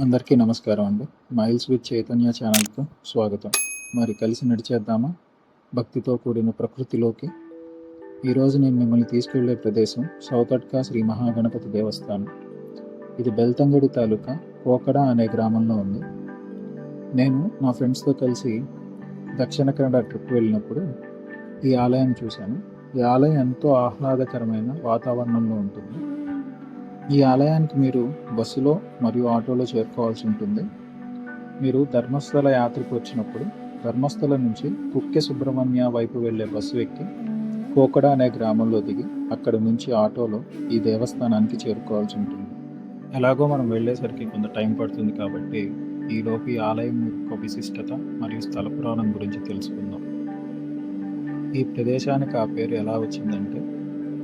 అందరికీ నమస్కారం అండి. మైల్స్ విత్ చైతన్య ఛానల్కు స్వాగతం. మరి కలిసి నడిచేద్దామా? భక్తితో కూడిన ప్రకృతిలోకి. ఈరోజు నేను మిమ్మల్ని తీసుకెళ్ళే ప్రదేశం సౌతట్కా శ్రీ మహాగణపతి దేవస్థానం. ఇది బెల్తంగడి తాలూకా కోకడ అనే గ్రామంలో ఉంది. నేను మా ఫ్రెండ్స్తో కలిసి దక్షిణ కన్నడ ట్రిప్ వెళ్ళినప్పుడు ఈ ఆలయం చూశాను. ఈ ఆలయం ఎంతో ఆహ్లాదకరమైన వాతావరణంలో ఉంటుంది. ఈ ఆలయానికి మీరు బస్సులో మరియు ఆటోలో చేరుకోవాల్సి ఉంటుంది. మీరు ధర్మస్థల యాత్రకు వచ్చినప్పుడు ధర్మస్థల నుంచి కుక్కె సుబ్రహ్మణ్య వైపు వెళ్ళే బస్సు ఎక్కి కోకడ అనే గ్రామంలో దిగి అక్కడ నుంచి ఆటోలో ఈ దేవస్థానానికి చేరుకోవాల్సి ఉంటుంది. ఎలాగో మనం వెళ్ళేసరికి కొంత టైం పడుతుంది కాబట్టి ఈలోపు ఈ ఆలయం యొక్క విశిష్టత మరియు స్థల పురాణం గురించి తెలుసుకుందాం. ఈ ప్రదేశానికి ఆ పేరు ఎలా వచ్చిందంటే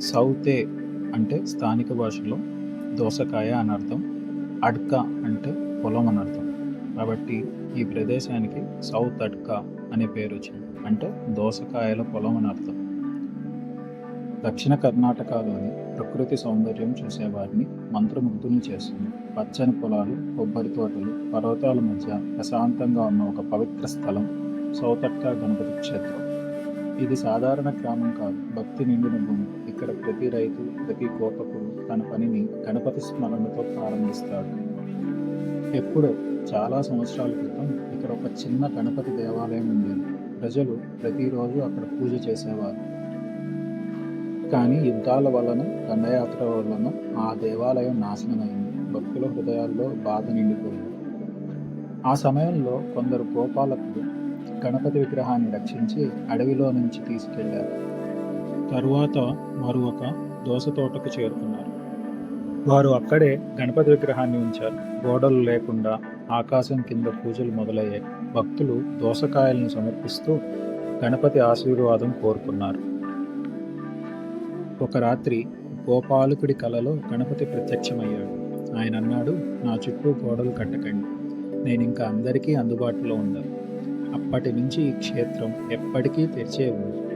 సౌతే అంటే స్థానిక భాషలో దోసకాయ అని అర్థం అడ్క అంటే పొలం అని అర్థం. కాబట్టి ఈ ప్రదేశానికి సౌత్ అడ్క అనే పేరు వచ్చింది. అంటే దోసకాయల పొలం అని అర్థం. దక్షిణ కర్ణాటకలోని ప్రకృతి సౌందర్యం చూసేవారిని మంత్రముగ్ధుని చేస్తుంది. పచ్చని పొలాలు కొబ్బరి తోటలు పర్వతాల మధ్య ప్రశాంతంగా ఉన్న ఒక పవిత్ర స్థలం సౌతట్క గణపతి క్షేత్రం. ఇది సాధారణ గ్రామం కాదు భక్తి నిండిన భూమి. ఇక్కడ ప్రతి రైతు ప్రతి కోతకుడు తన పనిని గణపతి స్మరణతో ప్రారంభిస్తాడు. ఎప్పుడో చాలా సంవత్సరాల క్రితం ఇక్కడ ఒక చిన్న గణపతి దేవాలయం ఉండేది. ప్రజలు ప్రతిరోజు అక్కడ పూజ చేసేవారు. కానీ యుద్ధాల వలన దండయాత్ర వలన ఆ దేవాలయం నాశనమైంది. భక్తుల హృదయాల్లో బాధ నిండిపోయింది. ఆ సమయంలో కొందరు గోపాలకులు గణపతి విగ్రహాన్ని రక్షించి అడవిలో నుంచి తీసుకెళ్ళారు. తరువాత వారు ఒక దోస తోటకు చేరుకున్నారు. వారు అక్కడే గణపతి విగ్రహాన్ని ఉంచారు. గోడలు లేకుండా ఆకాశం కింద పూజలు మొదలయ్యాయి భక్తులు దోసకాయలను సమర్పిస్తూ గణపతి ఆశీర్వాదం కోరుకున్నారు. ఒక రాత్రి గోపాలకుడి కలలో గణపతి ప్రత్యక్షమయ్యాడు. ఆయన అన్నాడు నా చుట్టూ గోడలు కట్టకండి. నేను ఇంకా అందరికీ అందుబాటులో ఉన్నాను అప్పటి నుంచి ఈ క్షేత్రం ఎప్పటికీ తెరిచే ఉంది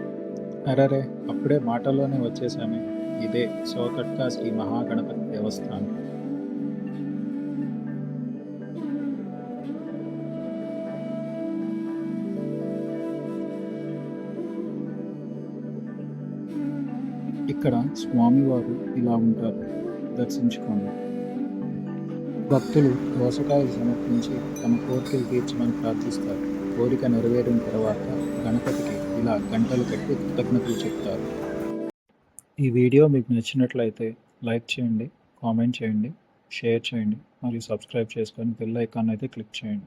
అరరే అప్పుడే మాటల్లోనే వచ్చేసామే ఇదే సోకట్కా శ్రీ మహాగణపతి దేవస్థానం. ఇక్కడ స్వామివారు ఇలా ఉంటారు. దర్శించుకోండి. భక్తులు దోసకాయలు సమర్పించి తమ కోరికలు తీర్చమని ప్రార్థిస్తారు. కోరిక నెరవేరిన తర్వాత గణపతికి ఇలా గంటలు కట్టి కృతజ్ఞతలు చెప్తారు. ఈ వీడియో మీకు నచ్చినట్లయితే లైక్ చేయండి కామెంట్ చేయండి షేర్ చేయండి మరియు సబ్స్క్రైబ్ చేసుకొని బెల్ ఐకాన్ అయితే క్లిక్ చేయండి.